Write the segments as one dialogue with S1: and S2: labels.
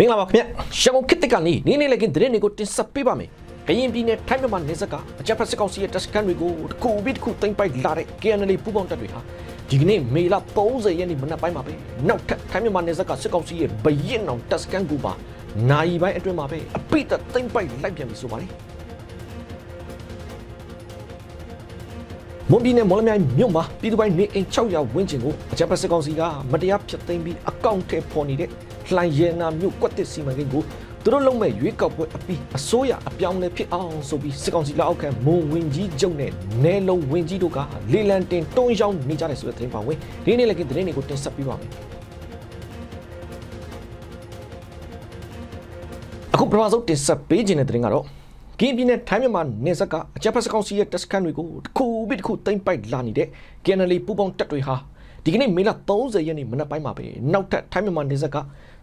S1: မင်္ဂလာပါခင်ဗျရန်ကုန်ခေတ်တစ်ကနေနေ့နေ့လည်းကင်းသတင်းတွေကိုတင်ဆက်ပေးပါမယ်ကရင်ပြည်နယ်ထိုင်းမြန်မာနယ်စပ်ကအကြမ်းဖက်စစ်ကောင်စီရဲ့တပ်စခန်းတွေကိုတစ်ခုပြီးတစ်ခုသိမ်းပိုက်လာတဲ့ KNL ပူးပေါင်းတပ်တွေဟာဒီကနေ့မေလ30ရက်နေ့မနက်ပိုင်းမှာပဲနောက်ထပ်ထိုင်းမြန်မာနယ်စပ်ကစစ်ကောင်စီရဲ့ဘရင်အောင်တပ်စခန်းကူပါနိုင်ပိုင်းအတွင်းမှာပဲအပိတ်သက်သိမ်းပိုက်လိုက်ပြန်ပြီဆိုပါလေမွန်ပြည်နယ်မော်လမြိုင်မြို့မှာပြည်သူပိုင်းနေအိမ်600ဝန်းကျင်ကိုအကြမ်းဖက်စစ်ကောင်စီကမတရားဖျက်သိမ်းပြီးအကောင့်ထဲပေါ်နေတဲ့ လှိုင်ရဲနာမြို့ကွက်တစ်စီမံကိန်းကိုသူတို့လုံးမဲ့ရွေးကောက်ပွဲအပြီးအစိုးရအပြောင်းလဲဖြစ်အောင်ဆိုပြီးစစ်ကောင်စီလက်အောက်ခံမုံဝင်ကြီးကျုံနဲ့နယ်လုံးဝင်ကြီးတို့ကလေလံတင်တွန်းရောက်နေကြတယ်ဆိုတဲ့သတင်းပါဝင်ဒီနေ့လည်းကသတင်းတွေကိုတင်ဆက်ပေးပါမယ်အခုပထမဆုံးတင်ဆက်ပေးခြင်းတဲ့သတင်းကတော့ကင်းပြည်နယ်ထိုင်းမြန်မာနယ်စပ်ကအကြမ်းဖက်စကောင်စီရဲ့တပ်စခန်းတွေကိုတစ်ခုပြီးတစ်ခုသိမ်းပိုက်လာနေတဲ့ KNL ပူးပေါင်းတပ်တွေဟာ ဒီကနေ့မေလ30ရက်နေ့မနက်ပိုင်းမှာပဲနောက်ထပ်ထိုင်းမြန်မာနယ်စပ်က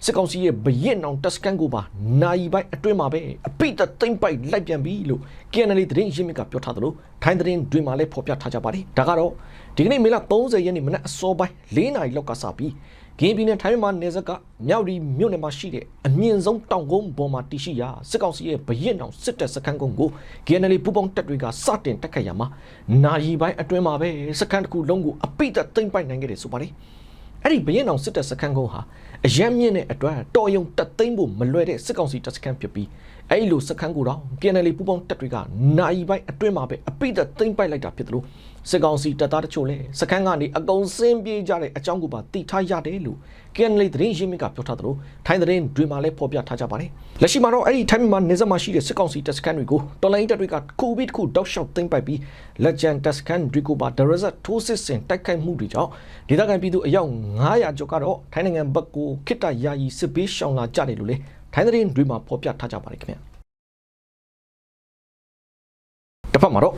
S1: စစ်ကောင်စီရဲ့ဘရင်အောင်တပ်စခန်းကိုပါနိုင်ပိုင်းအတွင်းမှာပဲအပိတ်သက်သိမ်းပိုက်လိုက်ပြန်ပြီလို့ KNL သတင်းရင်းမြစ်ကပြောထားသလိုထိုင်းသတင်းတွေမှာလည်းဖော်ပြထားကြပါတယ်ဒါကတော့ဒီကနေ့မေလ30ရက်နေ့မနက်အစောပိုင်း4နာရီလောက်ကစပြီး ကင်းပြည်နယ်ထိုင်းမြန်မာနယ်စပ်ကမြောက်ဒီမြို့နယ်မှာရှိတဲ့အမြင့်ဆုံးတောင်ကုန်းပေါ်မှာတည်ရှိရာစစ်ကောင်စီရဲ့ဘရင်အောင်စစ်တပ်စခန်းကုန်းကို KNL ပူပေါင်းတပ်တွေကစတင်တက်ခတ်ရမှာနာရီပိုင်းအတွင်းမှာပဲစခန်းတစ်ခုလုံးကိုအပိတ်သက်သိမ်းပိုက်နိုင်ခဲ့တယ်ဆိုပါတယ်အဲ့ဒီဘရင်အောင်စစ်တပ်စခန်းကုန်းဟာအရန်မြင့်တဲ့အတွက်တော်ယုံတက်သိမ်းဖို့မလွယ်တဲ့စစ်ကောင်စီတပ်စခန်းဖြစ်ပြီး အဲ့လိုစခန်းကိုတော့ KNL ပူပေါင်းတပ်တွေကနာရီပိုင်းအတွင်းမှာပဲအပိတ်သက်သိမ်းပိုက်လိုက်တာဖြစ်တယ်လို့စစ်ကောင်စီတပ်သားတချို့လည်းစခန်းကနေအကုန်စင်းပြေးကြတဲ့အကြောင်းကိုပါသိထားရတယ်လို့ KNL သတင်းရင်းမြစ်ကပြောထားသလိုထိုင်းသတင်းတွေမှာလည်းဖော်ပြထားကြပါတယ်လက်ရှိမှာတော့အဲ့ဒီထိုင်းမြန်မာနေဆက်မှာရှိတဲ့စစ်ကောင်စီတပ်စခန်းတွေကိုတော်လိုင်းတပ်တွေကခုပြီးတစ်ခုတောက်လျှောက်သိမ်းပိုက်ပြီး Legend တပ်စခန်းတွေကိုပါ The Result ထိုးစစ်ဆင်တိုက်ခိုက်မှုတွေကြောင့်ဒေသခံပြည်သူအယောက်900ကျော်ကတော့ထိုင်းနိုင်ငံဘက်ကိုခိတ္တယာယီစစ်ပေးရှောင်လာကြတယ်လို့လည်း ထိုင်းသတင်းတွေမှာဖော်ပြထားကြပါတယ်ခင်ဗျာတစ်ဖက်မှာတော့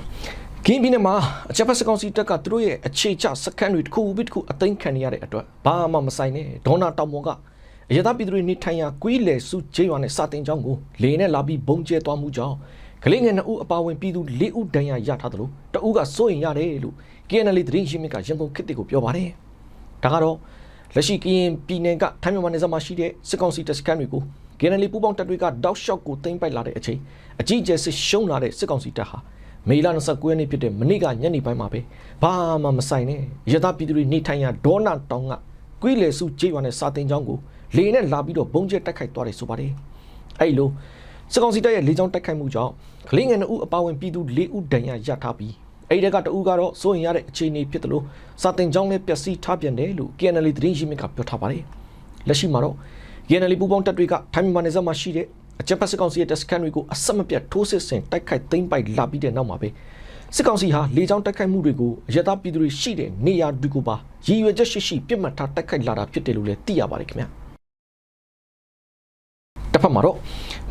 S1: ကင်းပြည်နယ်မှာအချက်ဖက်စကောင်စီတပ်ကသူတို့ရဲ့အခြေချစခန်းတွေတစ်ခုပြီးတစ်ခုအသိမ်းခံနေရတဲ့အတွက်ဘာမှမဆိုင်နဲ့ဒေါနာတောင်ပေါ်ကအရသာပြည်သူတွေနေထိုင်ရာကွီးလေစုကျေးရွာနဲ့စာတင်ကျောင်းကိုလေနဲ့လာပြီးဘုံကျဲသွားမှုကြောင့်ကလေးငယ်နှစ်ဦးအပါအဝင်ပြည်သူ၄ဦးဒဏ်ရာရထားသလိုတဦးကစိုးရင်ရတယ်လို့ KNL သတင်းရင်းမြစ်ကရန်ကုန်ခေတ်တွေကိုပြောပါတယ်ဒါကတော့လက်ရှိကရင်ပြည်နယ်ကထိုင်းမြန်မာနယ်စပ်မှာရှိတဲ့စစ်ကောင်စီတပ်စခန်းတွေကို KNL ပူးပေါင်းတပ်တွေကတောက်လျှောက်ကိုသိမ်းပိုက်လာတဲ့အချိန်အကြီးအကျယ်စစ်ရှုံးလာတဲ့စစ်ကောင်စီတပ်ဟာမေလ29ရက်နေ့ဖြစ်တဲ့မနေ့ကညနေပိုင်းမှာပဲဘာမှမဆိုင်နဲ့ရသပြည်သူတွေနေထိုင်ရာဒေါနာတောင်ကကွီးလေစုကျေးရွာနဲ့စာတင်ကျောင်းကိုလေနဲ့လာပြီးတော့ဘုံကျက်တိုက်ခိုက်သွားတယ်ဆိုပါတယ်အဲ့လိုစစ်ကောင်စီတပ်ရဲ့လေကြောင်းတိုက်ခိုက်မှုကြောင့်ကလေးငယ်2ဦးအပါအဝင်ပြည်သူ4ဦးဒဏ်ရာရထားပြီးအဲ့ဒီကတအူးကတော့စိုးရင်ရတဲ့အခြေအနေဖြစ်တယ်လို့စာတင်ကျောင်းလည်းပျက်စီးထားပြန်တယ်လို့ KNL သတင်းရင်းမြစ်ကပြောထားပါတယ်လက်ရှိမှာတော့ KNL ပူပေါင်းတပ်တွေကထိုင်းမြန်မာနယ်စပ်မှာရှိတဲ့အကြမ်းဖက်စစ်ကောင်စီရဲ့တပ်စခန်းတွေကိုအဆက်မပြတ်ထိုးစစ်ဆင်တိုက်ခိုက်သိမ်းပိုက်လာပြီးတဲ့နောက်မှာပဲစစ်ကောင်စီဟာလေကြောင်းတိုက်ခိုက်မှုတွေကိုအရတားပြည်သူတွေရှိတဲ့နေရာတွေကိုပါရည်ရွယ်ချက်ရှိရှိပြစ်မှတ်ထားတိုက်ခိုက်လာတာဖြစ်တယ်လို့လည်းသိရပါတယ်ခင်ဗျာတစ်ဖက်မှာတော့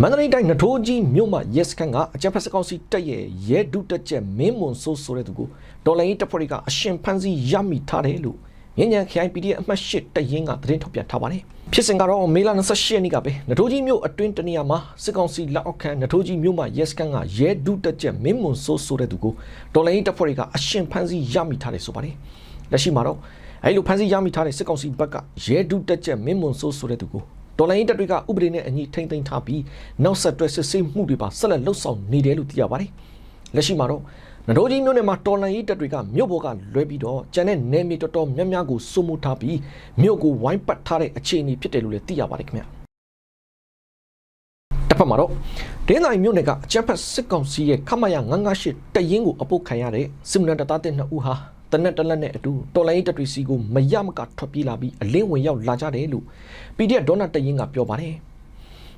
S1: မန္တလေးတိုင်းနထိုးကြီးမြို့မှာရဲစခန်းကအကြမ်းဖက်စစ်ကောင်စီတပ်ရဲ့ရဲဒုတက်ချက်မင်းမွန်ဆိုးဆိုတဲ့သူကိုဒေါ်လာရေးတပ်ဖွဲ့တွေကအရှင်ဖမ်းဆီးရမိထားတယ်လို့ညဉ့်ညံခိုင် PDF အမှတ်၈တရင်ကသတင်းထုတ်ပြန်ထားပါတယ် ဖြစ်စဉ်ကတော့မေလ28ရက်နေ့ကပဲနထိုးကြီးမြို့အတွင်းတနေရာမှာစစ်ကောင်စီလက်အောက်ခံနထိုးကြီးမြို့မှာရဲစခန်းကရဲဒုတက်ချက်မင်းမွန်ဆိုးဆိုတဲ့သူကိုဒေါ်လာရေးတပ်ဖွဲ့တွေကအရှင်ဖမ်းဆီးရမိထားတယ်ဆိုပါတယ်လက်ရှိမှာတော့အဲလိုဖမ်းဆီးရမိထားတဲ့စစ်ကောင်စီဘက်ကရဲဒုတက်ချက်မင်းမွန်ဆိုးဆိုတဲ့သူကိုဒေါ်လာရေးတပ်တွေကဥပဒေနဲ့အညီထိမ့်သိမ်းထားပြီးနောက်ဆက်တွဲစစ်ဆေးမှုတွေပါဆက်လက်လှုပ်ဆောင်နေတယ်လို့သိရပါတယ်လက်ရှိမှာတော့ နဒိုကြီးမြို့နယ်မှာတော်လန်ရေးတပ်တွေကမြို့ပေါ်ကလွဲပြီးတော့ကျန်တဲ့နယ်မြေတော်တော်များများကိုစုမှုထားပြီးမြို့ကိုဝိုင်းပတ်ထားတဲ့အခြေအနေဖြစ်တယ်လို့လည်းသိရပါတယ်ခင်ဗျတစ်ဖက်မှာတော့ဒင်းနိုင်မြို့နယ်ကအချမ်းဖတ်စစ်ကောင်စီရဲ့ခမရ998တရင်ကိုအပုတ်ခံရတဲ့စစ်မနတသားတဲ့နှစ်ဦးဟာတနက်တလက်နဲ့အတူတော်လိုင်းတပ်တွေစီကိုမရမကထွက်ပြေးလာပြီးအလင်းဝင်ရောက်လာကြတယ်လို့ PDF ဒေါနာတရင်ကပြောပါတယ်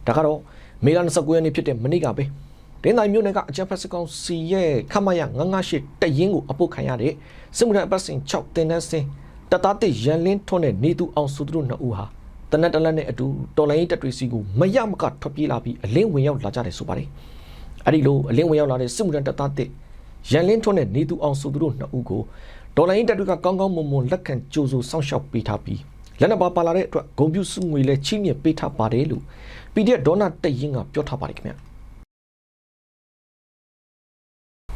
S1: ဒါကတော့မေလ29ရက်နေ့ဖြစ်တဲ့မနေ့ကပဲ ဒင်းတိုင်းမြို့နယ်ကအကြံဖက်စကောင်စီရဲ့ခမရ998တရင်ကိုအပုတ်ခံရတဲ့စစ်မှုထမ်းအပတ်စဉ်6တင်တန်းစင်တသားတစ်ရန်လင်းထွန်းတဲ့နေသူအောင်စုသူတို့နှစ်ဦးဟာတနက်တလက်နဲ့အတူတော်လိုင်းတပ်တွေစီကိုမရမကထွက်ပြေးလာပြီးအလင်းဝင်ရောက်လာကြတယ်ဆိုပါတယ်အဲ့ဒီလိုအလင်းဝင်ရောက်လာတဲ့စစ်မှုထမ်းတသားတစ်ရန်လင်းထွန်းတဲ့နေသူအောင်စုသူတို့နှစ်ဦးကိုဒေါ်လာရင်းတပ်တွေကကောင်းကောင်းမွန်မွန်လက်ခံကြိုးဆိုစောင့်ရှောက်ပေးထားပြီးလက်နက်ပါပါလာတဲ့အတွက်ဂုံပြူစုငွေလည်းချိမြင့်ပေးထားပါတယ်လို့ PDF ဒေါနာတရင်ကပြောထားပါတယ်ခင်ဗျ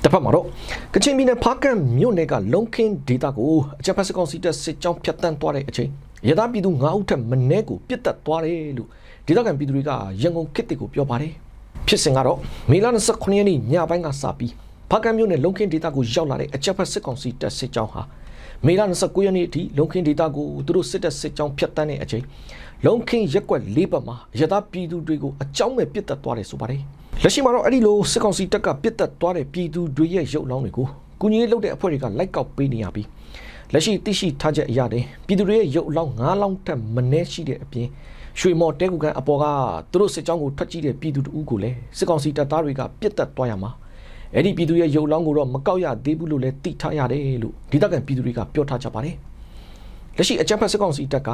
S1: တပတ်မှာတော့ကချင်ပြည်နယ်ဖားကန့်မြို့နယ်ကလုံခင်းဒေတာကိုအကြပ်ဖက်စကောင်စီတပ်စစ်ကြောင်းဖျက်တမ်းသွားတဲ့အချိန်ရသားပြည်သူ9ဦးထက်မနည်းကိုပြစ်တက်သွားတယ်လို့ဒေသခံပြည်သူတွေကရန်ကုန်ခေတ်တစ်ကိုပြောပါတယ်ဖြစ်စဉ်ကတော့မေလ29ရက်နေ့ညပိုင်းကစပြီးဖားကန့်မြို့နယ်လုံခင်းဒေသကိုရောက်လာတဲ့အကြက်ဖက်စစ်ကောင်စီတပ်စစ်ကြောင်းဟာမေလ29ရက်နေ့အထိလုံခင်းဒေသကိုသူတို့စစ်တပ်စစ်ကြောင်းဖျက်ဆီးတဲ့အချိန်လုံခင်းရက်ကွက်၄ဘက်မှာရသားပြည်သူတွေကိုအကြောင်းမဲ့ပြစ်တက်သွားတယ်ဆိုပါတယ် လက်ရှိမှာတော့အဲ့ဒီလိုစစ်ကောင်စီတပ်ကပြစ်တက်သွားတဲ့ပြည်သူတွေရဲ့ရုပ်လောင်းတွေကိုကုညီရေးလုပ်တဲ့အဖွဲ့တွေကလိုက်ကောက်ပေးနေရပြီးလက်ရှိသိရှိထားချက်အရတဲ့ပြည်သူတွေရဲ့ရုပ်အလောင်း၅လောင်းထက်မနည်းရှိတဲ့အပြင်ရွှေမော်တဲကူကန်အပေါ်ကသူတို့စစ်ကြောင်းကိုထွက်ကြည့်တဲ့ပြည်သူတဦးကိုလည်းစစ်ကောင်စီတပ်သားတွေကပြစ်တက်သွားရမှာအဲ့ဒီပြည်သူရဲ့ရုပ်လောင်းကိုတော့မကောက်ရသေးဘူးလို့လည်းသိထားရတယ်လို့ဒေသခံပြည်သူတွေကပြောထားကြပါတယ်လက်ရှိအကြမ်းဖက်စစ်ကောင်စီတပ်က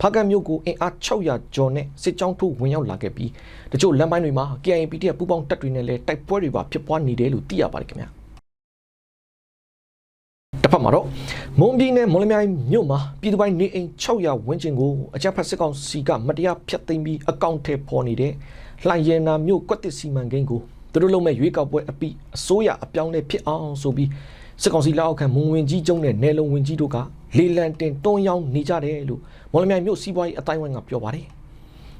S1: ဖားကန့်မြို့ကိုအင်အား600ကျော်နဲ့စစ်ကြောင်းထိုးဝင်ရောက်လာခဲ့ပြီးတချို့လမ်းပိုင်းတွေမှာ KIA PDF ပူးပေါင်းတပ်တွေနဲ့လည်းတိုက်ပွဲတွေပါဖြစ်ပွားနေတယ်လို့သိရပါတယ်ခင်ဗျာတစ်ဖက်မှာတော့မွန်ပြည်နယ်မော်လမြိုင်မြို့မှာပြည်သူပိုင်းနေအိမ်600ဝန်းကျင်ကိုအကြမ်းဖက်စစ်ကောင်စီကမတရားဖျက်သိမ်းပြီးအကောင့်ထဲပေါ်နေတဲ့လှိုင်ရနာမြို့ကွက်တစ်စီမံကိန်းကို သူတို့လုံးမဲ့ရွေးကောက်ပွဲအပြီးအစိုးရအပြောင်းလဲဖြစ်အောင်ဆိုပြီးစစ်ကောင်စီလက်အောက်ခံမွန်ဝင်ကြီးကျုံနဲ့နယ်လုံဝင်ကြီးတို့ကလေလံတင်တွန်းရောင်းနေကြတယ်လို့မော်လမြိုင်မြို့စီးပွားရေးအတိုင်းအဝိုင်းကပြောပါတယ်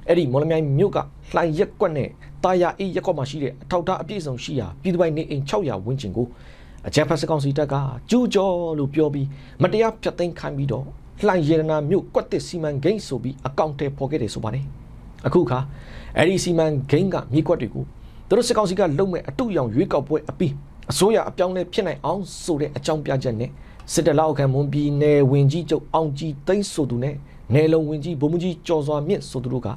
S1: အဲ့ဒီမော်လမြိုင်မြို့ကလှိုင်ရက်ကွက်နဲ့တာယာအေးရက်ကွက်မှာရှိတဲ့အထောက်အထားအပြည့်အစုံရှိရာပြည်သူပိုင်းနေအိမ်600ဝန်းကျင်ကိုအကြမ်းဖက်စစ်ကောင်စီတပ်ကကျူးကျော်လို့ပြောပြီးမတရားဖျက်သိမ်းခိုင်းပြီးတော့လှိုင်ရတနာမြို့ကွက်တစ်စီမံကိန်းဆိုပြီးအကောင့်ထဲပေါ်ခဲ့တယ်ဆိုပါတယ်အခုခါအဲ့ဒီစီမံကိန်းကမြေကွက်တွေကို သူတို့စစ်ကောင်စီကလုံမဲ့အတူရောင်ရွေးကောက်ပွဲအပြီးအစိုးရအပြောင်းလဲဖြစ်နိုင်အောင်ဆိုတဲ့အကြောင်းပြချက်နဲ့စစ်တပ်လောက်ခံမွန်ပြည်နယ်ဝင်ကြီးချုပ်အောင်ကြည်သိန်းဆိုသူနဲ့နယ်လုံဝင်ကြီးဗိုလ်မှူးကြီးကျော်စွာမြင့်ဆိုသူတို့က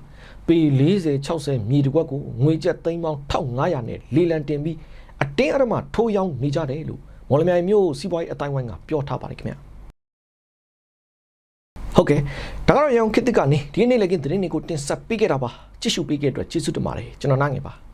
S1: ပေ40 60မြေတစ်ကွက်ကိုငွေကျပ်သိန်းပေါင်း1500နဲ့လေလံတင်ပြီးအတင်းအဓမ္မထိုးရောင်းနေကြတယ်လို့မော်လမြိုင်မြို့စီးပွားရေးအတိုင်းဝိုင်းကပြောထားပါတယ်ခင်ဗျာဟုတ်ကဲ့ဒါကတော့ရောင်ခေတ်တစ်ကနေဒီနေ့လည်းကင်းသတင်းတွေကိုတင်ဆက်ပေးခဲ့တာပါကြည့်ရှုပေးခဲ့တဲ့အတွက်ကျေးဇူးတင်ပါတယ်ကျွန်တော်နိုင်ငယ်ပါ